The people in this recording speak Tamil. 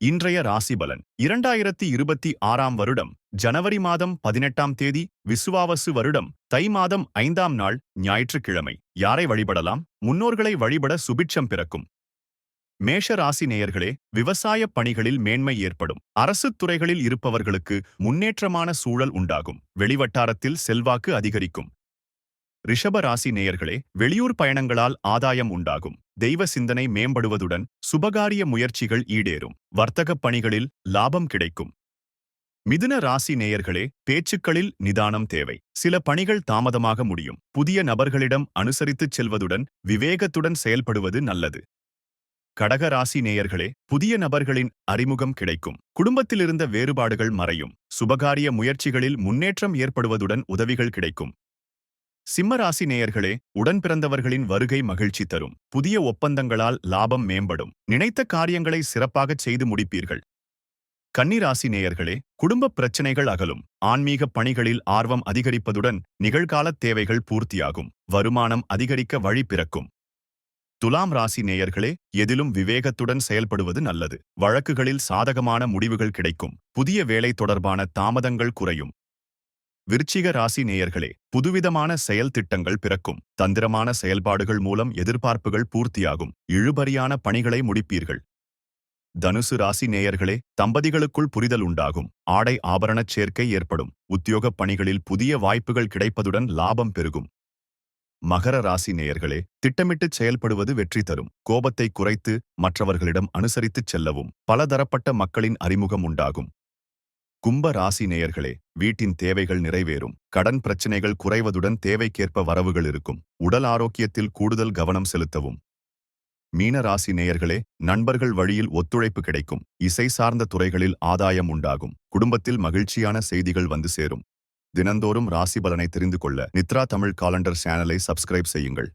இன்றைய ராசிபலன். இரண்டாயிரத்தி இருபத்தி ஆறாம் வருடம் ஜனவரி மாதம் பதினெட்டாம் தேதி விசுவாவசு வருடம் தை மாதம் ஐந்தாம் நாள் ஞாயிற்றுக்கிழமை. யாரை வழிபடலாம்? முன்னோர்களை வழிபட சுபிட்சம் பிறக்கும். மேஷ ராசி நேயர்களே விவசாய பணிகளில் மேன்மை ஏற்படும். அரசு துறைகளில் இருப்பவர்களுக்கு முன்னேற்றமான சூழல் உண்டாகும். வெளிவட்டாரத்தில் செல்வாக்கு அதிகரிக்கும். ரிஷப ராசி நேயர்களே வெளியூர் பயணங்களால் ஆதாயம் உண்டாகும். தெய்வ சிந்தனை மேம்படுவதுடன் சுபகாரிய முயற்சிகள் ஈடேறும். வர்த்தகப் பணிகளில் லாபம் கிடைக்கும். மிதுன ராசி நேயர்களே பேச்சுக்களில் நிதானம் தேவை. சில பணிகள் தாமதமாக முடியும். புதிய நபர்களிடம் அனுசரித்துச் செல்வதுடன் விவேகத்துடன் செயல்படுவது நல்லது. கடக ராசி நேயர்களே புதிய நபர்களின் அறிமுகம் கிடைக்கும். குடும்பத்திலிருந்த வேறுபாடுகள் மறையும். சுபகாரிய முயற்சிகளில் முன்னேற்றம் ஏற்படுவதுடன் உதவிகள் கிடைக்கும். சிம்மராசி நேயர்களே உடன் பிறந்தவர்களின் வருகை மகிழ்ச்சி தரும். புதிய ஒப்பந்தங்களால் லாபம் மேம்படும். நினைத்த காரியங்களை சிறப்பாகச் செய்து முடிப்பீர்கள். கன்னிராசி நேயர்களே குடும்ப பிரச்சனைகள் அகலும். ஆன்மீக பணிகளில் ஆர்வம் அதிகரிப்பதுடன் நிகழ்கால தேவைகள் பூர்த்தியாகும். வருமானம் அதிகரிக்க வழி பிறக்கும். துலாம் ராசி நேயர்களே எதிலும் விவேகத்துடன் செயல்படுவது நல்லது. வழக்குகளில் சாதகமான முடிவுகள் கிடைக்கும். புதிய வேலை தொடர்பான தாமதங்கள் குறையும். விருச்சிக ராசி நேயர்களே புதுவிதமான செயல் திட்டங்கள் பிறக்கும். தந்திரமான செயல்பாடுகள் மூலம் எதிர்பார்ப்புகள் பூர்த்தியாகும். இழுபறியான பணிகளை முடிப்பீர்கள். தனுசு ராசி நேயர்களே தம்பதிகளுக்குள் புரிதல் உண்டாகும். ஆடை ஆபரணச் சேர்க்கை ஏற்படும். உத்தியோகப் பணிகளில் புதிய வாய்ப்புகள் கிடைப்பதுடன் லாபம் பெருகும். மகர ராசி நேயர்களே திட்டமிட்டுச் செயல்படுவது வெற்றி தரும். கோபத்தை குறைத்து மற்றவர்களிடம் அனுசரித்துச் செல்லவும். பலதரப்பட்ட மக்களின் அறிமுகம் உண்டாகும். கும்ப ராசி நேயர்களே வீட்டின் தேவைகள் நிறைவேறும். கடன் பிரச்சினைகள் குறைவதுடன் தேவைக்கேற்ப வரவுகள் இருக்கும். உடல் ஆரோக்கியத்தில் கூடுதல் கவனம் செலுத்தவும். மீன ராசி நேயர்களே நண்பர்கள் வழியில் ஒத்துழைப்பு கிடைக்கும். இசை சார்ந்த துறைகளில் ஆதாயம் உண்டாகும். குடும்பத்தில் மகிழ்ச்சியான செய்திகள் வந்து சேரும். தினந்தோறும் ராசி பலனை தெரிந்து கொள்ள நித்ரா தமிழ் காலண்டர் சேனலை சப்ஸ்கிரைப் செய்யுங்கள்.